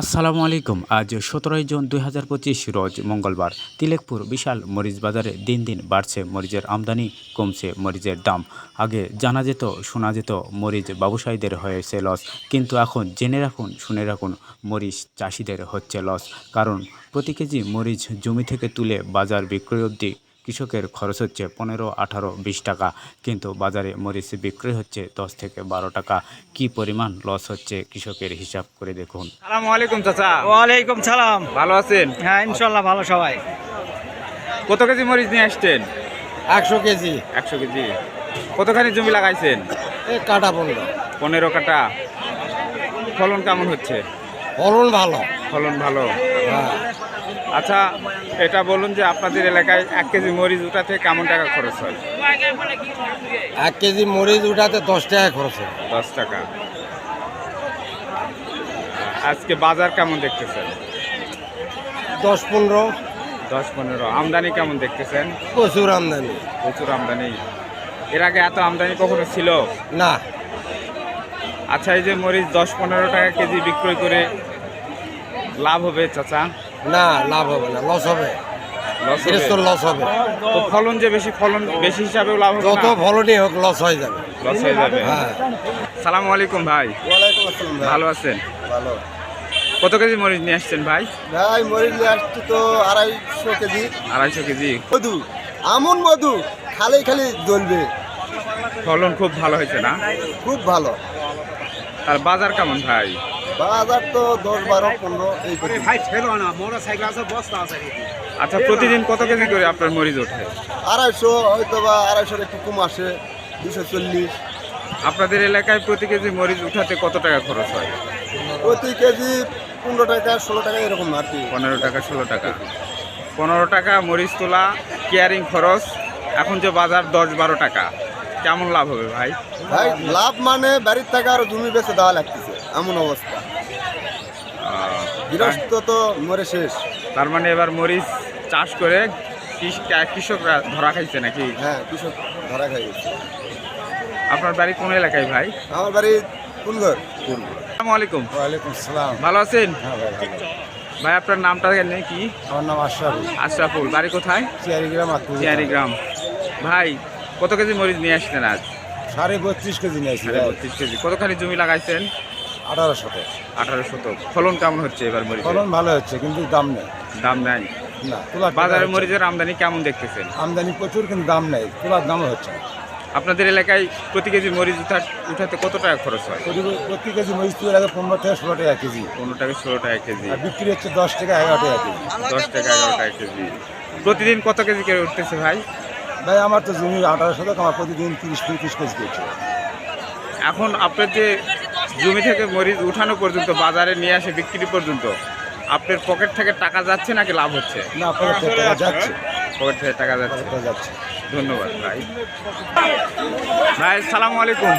আসসালামু আলাইকুম। আজ সতেরোই জুন দুই হাজার পঁচিশ, রোজ মঙ্গলবার। তিলেকপুর বিশাল মরিচ বাজারে দিন দিন বাড়ছে মরিচের আমদানি, কমছে মরিচের দাম। আগে জানা যেত, শোনা যেত, মরিচ ব্যবসায়ীদের হয়েছে লস কিন্তু এখন জেনে রাখুন, শুনে রাখুন, মরিচ চাষিদের হচ্ছে লস কারণ প্রতি কেজি মরিচ জমি থেকে তুলে বাজার বিক্রয় অবধি কৃষকের খরচ হচ্ছে পনেরো আঠারো বিশ টাকা। কিন্তু বাজারে মরিচ বিক্রি হচ্ছে দশ থেকে বারো টাকা। কি পরিমাণ লস হচ্ছে কৃষকের হিসাব করে দেখুন। সালামু আলাইকুম চাচা। ওয়ালাইকুম সালাম। ভালো আছেন? হ্যাঁ ইনশাল্লাহ ভালো সবাই। কত কেজি মরিচ নিয়ে আসছেন? একশো কেজি। একশো কেজি। কতখানি জমি লাগাইছেন? কাটা পনেরো। পনেরো কাটা। ফলন কেমন হচ্ছে? ফলন ভালো। ফলন ভালো। হ্যাঁ। আচ্ছা এটা বলুন যে আপনাদের এলাকায় এক কেজি মরিচ উঠাতে কেমন টাকা খরচ হয়? এক কেজি মরিচ উঠাতে দশ টাকা খরচ হয়। দশ টাকা। আজকে বাজার কেমন দেখতেছেন? দশ পনেরো। দশ পনেরো। আমদানি কেমন দেখতেছেন? প্রচুর আমদানি। প্রচুর আমদানি। এর আগে এত আমদানি কখনো ছিল? না। আচ্ছা এই যে মরিচ দশ পনেরো টাকা কেজি বিক্রয় করে লাভ হবে চাচা? না লাভ হবে না লস হবে। লস হবে? লস হবে। তো ফলন যে বেশি ফলন বেশি হিসাবেও লাভ হবে যত ফলনই হোক লস হয়ে যাবে। লস হয়ে যাবে? হ্যাঁ। সালাম আলাইকুম ভাই। ওয়ালাইকুম আসসালাম ভালো আছেন? ভালো। কত কেজি মরিচ নিয়ে আসছেন ভাই? ভাই মরিচ নিয়ে আসছি তো আড়াইশো কেজি। আড়াইশো কেজি? মধু আমন মধু খালি খালি জ্বলবে। ফলন খুব ভালো হয়েছে না? খুব ভালো। আর বাজার কেমন ভাই? বাজার তো দশ বারো পনেরো এই ভাই না মোটর সাইকেল আছে বস্তা আছে আচ্ছা প্রতিদিন কত কেজি করে আপনার মরিচ ওঠে? আড়াইশো হয়তো বা আড়াইশোর একটু কম আসে দুশো চল্লিশ। আপনাদের এলাকায় প্রতি কেজি মরিচ উঠাতে কত টাকা খরচ হয়? প্রতি কেজি পনেরো টাকা ষোলো টাকা এরকম আর কি। পনেরো টাকা ষোলো টাকা। পনেরো টাকা মরিচ তোলা কেয়ারিং খরচ এখন যে বাজার দশ বারো টাকা। কেমন লাভ হবে ভাই? ভাই লাভ মানে বাড়ির টাকা আরও জমি বেঁচে দেওয়া লাগতেছে এমন অবস্থা। গৃহস্থ তো মরে শেষ। তার মানে এবার মরিচ চাষ করে কৃষ- কৃষকরা ধরা খাইছে নাকি? হ্যাঁ কৃষক ধরা খাই আপনার বাড়ি কোন এলাকায় ভাই? আমার বাড়ি কোন ঘর আসসালামু আলাইকুম। ওয়ালাইকুম সালাম ভালো আছেন? হ্যাঁ ভাই ভাই আপনার নামটা নেই কি? আমার নাম আশরাফ আশরাফুল বাড়ি কোথায়? চিয়ারিগ্রাম চিয়ারি গ্রাম ভাই কত কেজি মরিচ নিয়ে আসছেন আজ? সাড়ে বত্রিশ কেজি নিয়েছি সাড়ে বত্রিশ কেজি। কতখানি জমি লাগাইছেন? আঠারো শতক আঠারো শতক ফলন কেমন হচ্ছে এবার মরিচ ফলন ভালো হচ্ছে কিন্তু দাম নেই। দাম নাই? না তোলার বাজারে মরিচের আমদানি কেমন দেখতেছেন? আমদানি প্রচুর কিন্তু দাম নেই। তোলার দামও হচ্ছে না। আপনাদের এলাকায় প্রতি কেজি মরিচ উঠা- উঠাতে কত টাকা খরচ হয়? প্রতি- কেজি মরিচ তুলে লাগে পনেরো টাকা ষোলো টাকা কেজি। পনেরো টাকা ষোলো টাকা কেজি। আর বিক্রি হচ্ছে দশ টাকা এগারো টাকা কেজি। দশ টাকা এগারো টাকা কেজি। প্রতিদিন কত কেজি করে উঠতেছে ভাই? ভাই আমার তো জমি আঠারো শতক আমার প্রতিদিন তিরিশ পঁয়ত্রিশ কেজি করছে এখন আপনার যে জমি থেকে মরিচ উঠানো পর্যন্ত বাজারে নিয়ে আসে বিক্রি পর্যন্ত আপনার পকেট থেকে টাকা যাচ্ছে নাকি লাভ হচ্ছে? না আপনার টাকা যাচ্ছে। পকেট থেকে টাকা যাচ্ছে। যাচ্ছে। ধন্যবাদ ভাই। ভাই সালাম আলাইকুম।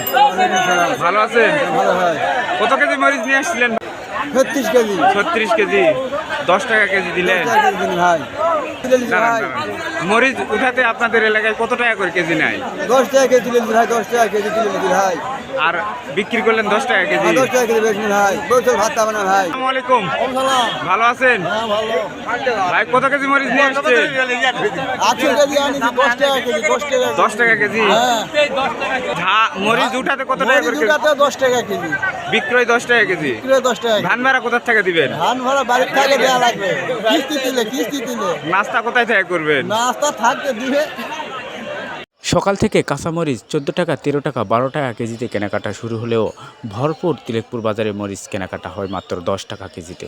ভালো আছেন? কত কেজি মরিচ নিয়ে আসছিলেন? ছত্রিশ কেজি। ছত্রিশ কেজি। দশ টাকা কেজি দিলেন? ভাই। মরিচ উঠাতে আপনাদের এলাকায় কত টাকা করে কেজি নেয় দশ টাকা কেজি দিলেন ভাই দশ টাকা কেজি দিলেন ভাই আর বিক্রি করলেন দশ টাকা কেজি দশ টাকা কেজি বেশি ভাই বছর ভাত পাবে না ভাই আসসালামু আলাইকুম ভালো আছেন হ্যাঁ ভালো ভাই কত কেজি মরিচ নিয়ে আসছেন আটশো কেজি আনিছি দশ টাকা কেজি দশ টাকা দশ টাকা কেজি হ্যাঁ ঝা- মরিচ উঠাতে কত টাকা করে কেজি? মরিচুকাতে দশ টাকা কেজি বিক্রয় দশ টাকা কেজি কিলো দশ টাকা ধান ভাড়া কোথার থেকে দিবেন ধান ভাড়া বাড়ির থেকে দেওয়া লাগবে কিস্তি দিলে কিস্তি দিলে নাস্তা কোথায় থেকে করবেন নাস্তা থাকতে দিবে। সকাল থেকে কাঁচামরিচ, চোদ্দ টাকা, তেরো টাকা, বারো টাকা কেজিতে কেনাকাটা শুরু হলেও ভরপুর তিলেকপুর বাজারে মরিচ কেনাকাটা হয় মাত্র দশ টাকা কেজিতে।